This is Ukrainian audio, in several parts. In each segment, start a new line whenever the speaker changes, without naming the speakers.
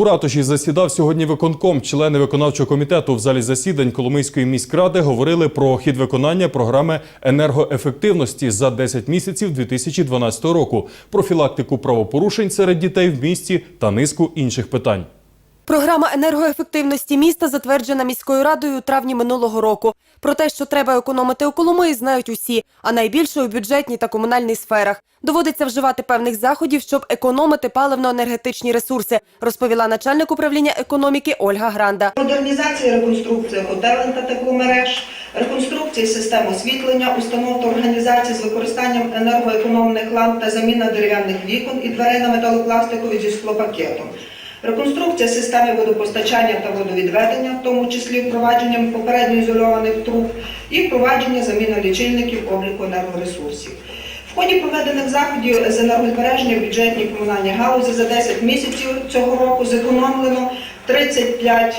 У ратуші засідав сьогодні виконком. Члени виконавчого комітету в залі засідань Коломийської міськради говорили про хід виконання програми енергоефективності за 10 місяців 2012 року, профілактику правопорушень серед дітей в місті та низку інших питань.
Програма енергоефективності міста затверджена міською радою у травні минулого року. Про те, що треба економити у Коломиї, знають усі, а найбільше у бюджетній та комунальній сферах. Доводиться вживати певних заходів, щоб економити паливно-енергетичні ресурси, розповіла начальник управління економіки Ольга Гранда.
Модернізація, реконструкція котелень та тепломереж, реконструкція систем освітлення, установ та організацій з використанням енергоекономних ламп та заміна дерев'яних вікон і дверей на металопластикові зі склопакетом. Реконструкція системи водопостачання та водовідведення, в тому числі впровадженням попередньо ізольованих труб, і впровадження заміни лічильників обліку енергоресурсів. В ході проведених заходів з енергозбереження в бюджетній комунальній галузі за 10 місяців цього року зекономлено 35,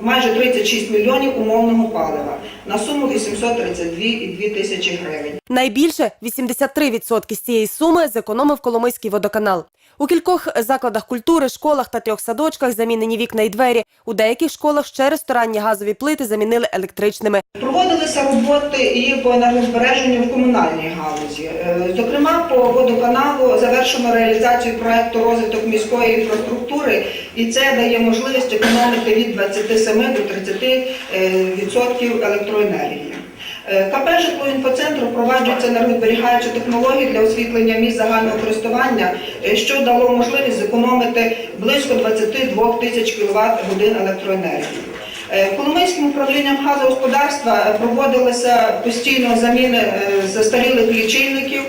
майже 36 мільйонів умовного палива на суму 832,2 тисячі гривень.
Найбільше 83% з цієї суми зекономив Коломийський водоканал. У кількох закладах культури, школах та трьох садочках замінені вікна і двері. У деяких школах ще ресторанні газові плити замінили електричними.
Проводилися роботи і по енергозбереженню в комунальній галузі. Е, Зокрема, по водоканалу завершено реалізацію проекту розвиток міської інфраструктури, і це дає можливість економити від 27 до 30 е, відсотків електроенергії. Е, КП «Житлоінфоцентр» впроваджується енергозберігаючі технології для освітлення місць загального користування, е, що дало можливість зекономити близько 22 тисяч кВт годин електроенергії. Е, Коломийським управлінням газогосподарства проводилися постійно заміни застарілих лічильників.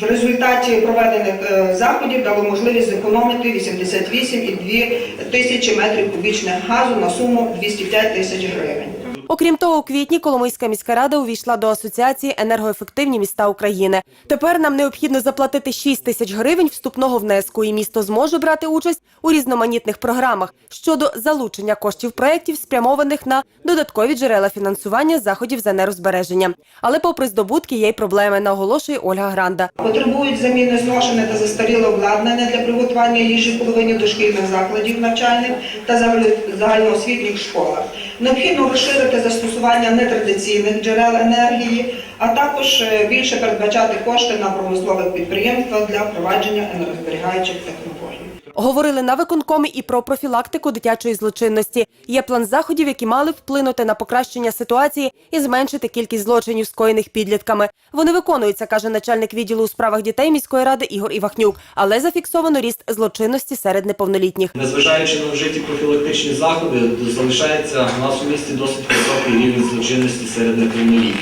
В результаті проведених заходів дало можливість зекономити 88,2 тисячі метрів кубічних газу на суму 205 тисяч гривень.
Окрім того, у квітні Коломийська міська рада увійшла до асоціації енергоефективні міста України. Тепер нам необхідно заплатити 6 тисяч гривень вступного внеску, і місто зможе брати участь у різноманітних програмах щодо залучення коштів проєктів, спрямованих на додаткові джерела фінансування заходів з енергозбереження. Але, попри здобутки, є й проблеми, наголошує Ольга Гранда.
Потребують заміни зношене та застаріле обладнання для приготування їжі половині дошкільних закладів навчальних та загальноосвітніх школах. Необхідно розширити застосування нетрадиційних джерел енергії, а також е, більше передбачати кошти на промислових підприємствах для впровадження енергозберігаючих технологій.
Говорили на виконкомі і про профілактику дитячої злочинності. Є план заходів, які мали вплинути на покращення ситуації і зменшити кількість злочинів, скоєних підлітками. Вони виконуються, каже начальник відділу у справах дітей міської ради Ігор Івахнюк, але зафіксовано ріст злочинності серед неповнолітніх.
Незважаючи на вжиті профілактичні заходи, залишається у нас у місті досить високий рівень злочинності серед неповнолітніх.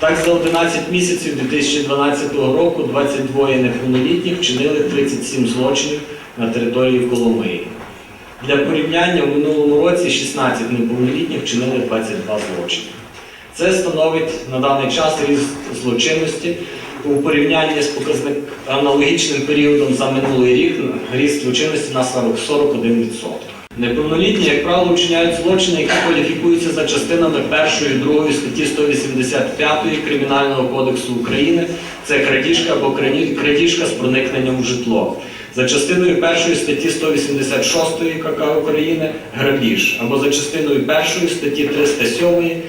Так, за 11 місяців 2012 року 22 неповнолітніх вчинили 37 злочинів на території Коломиї. Для порівняння, у минулому році 16 неповнолітніх вчинили 22 злочини. Це становить на даний час ріст злочинності у порівнянні з показник аналогічним періодом за минулий рік ріст злочинності на 41%. Неповнолітні, як правило, вчиняють злочини, які кваліфікуються за частинами 1 і 2 статті 185 Кримінального кодексу України. Це крадіжка або крадіжка з проникненням в житло. За частиною 1 статті 186 КК України грабіж або за частиною 1 статті 307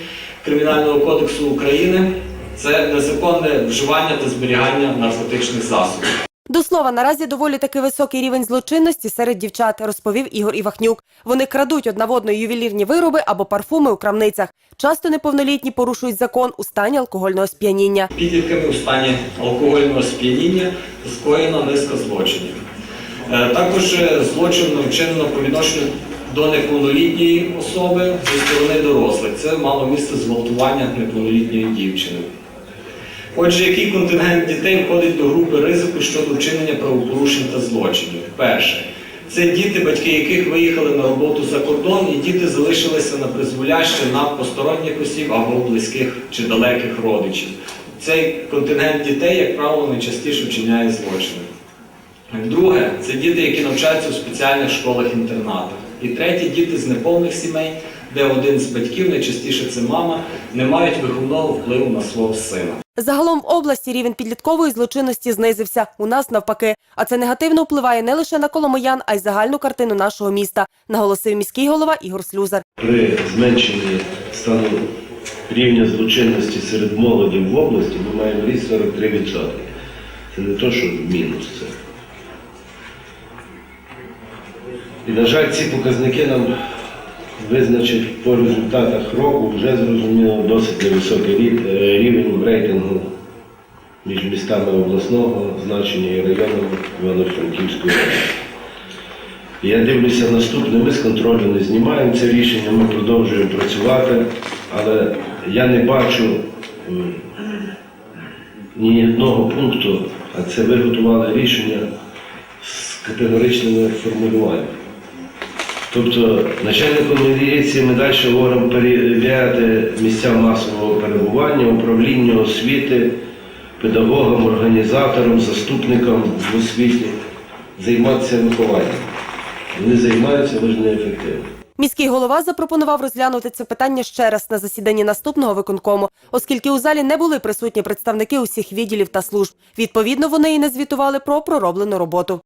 Кримінального кодексу України це незаконне вживання та зберігання наркотичних засобів.
До слова, наразі доволі таки високий рівень злочинності серед дівчат, розповів Ігор Івахнюк. Вони крадуть одна в одної ювелірні вироби або парфуми у крамницях. Часто неповнолітні порушують закон у стані алкогольного сп'яніння.
Підлітками у стані алкогольного сп'яніння скоєно низка злочинів. Е, Також е, злочин вчинено по відношенню до неповнолітньої особи зі сторони дорослих. Це мало місце зґвалтування неповнолітньої дівчини. Отже, який контингент дітей входить до групи ризику щодо вчинення правопорушень та злочинів? Перше. Це діти, батьки яких виїхали на роботу за кордон, і діти залишилися на призволяще на посторонніх осіб або близьких чи далеких родичів. Цей контингент дітей, як правило, найчастіше вчиняє злочини. Друге, це діти, які навчаються у спеціальних школах-інтернатах. І третє діти з неповних сімей, де один з батьків, найчастіше це мама, не мають виховного впливу на свого сина.
Загалом в області рівень підліткової злочинності знизився. У нас навпаки. А це негативно впливає не лише на коломиян, а й загальну картину нашого міста, наголосив міський голова Ігор Слюзар.
При зменшенні стану рівня злочинності серед молоді в області ми маємо ріст 43%. Це не то, що мінус це. І, на жаль, ці показники нам визначать по результатах року вже зрозуміло досить невисокий е, рівень в рейтингу між містами обласного значення і районами Івано-Франківської області. Я дивлюся наступне, ми з контролю не знімаємо це рішення, ми продовжуємо працювати, але я не бачу ні одного пункту, а це ви готували рішення з категоричними формулюваннями. Тобто начальником міліції ми далі говоримо перевіряти місця масового перебування, управління освіти, педагогам, організаторам, заступникам в освіті, займатися вихованням. Вони займаються, але ж неефективно.
Міський голова запропонував розглянути це питання ще раз на засіданні наступного виконкому, оскільки у залі не були присутні представники усіх відділів та служб. Відповідно, вони і не звітували про пророблену роботу.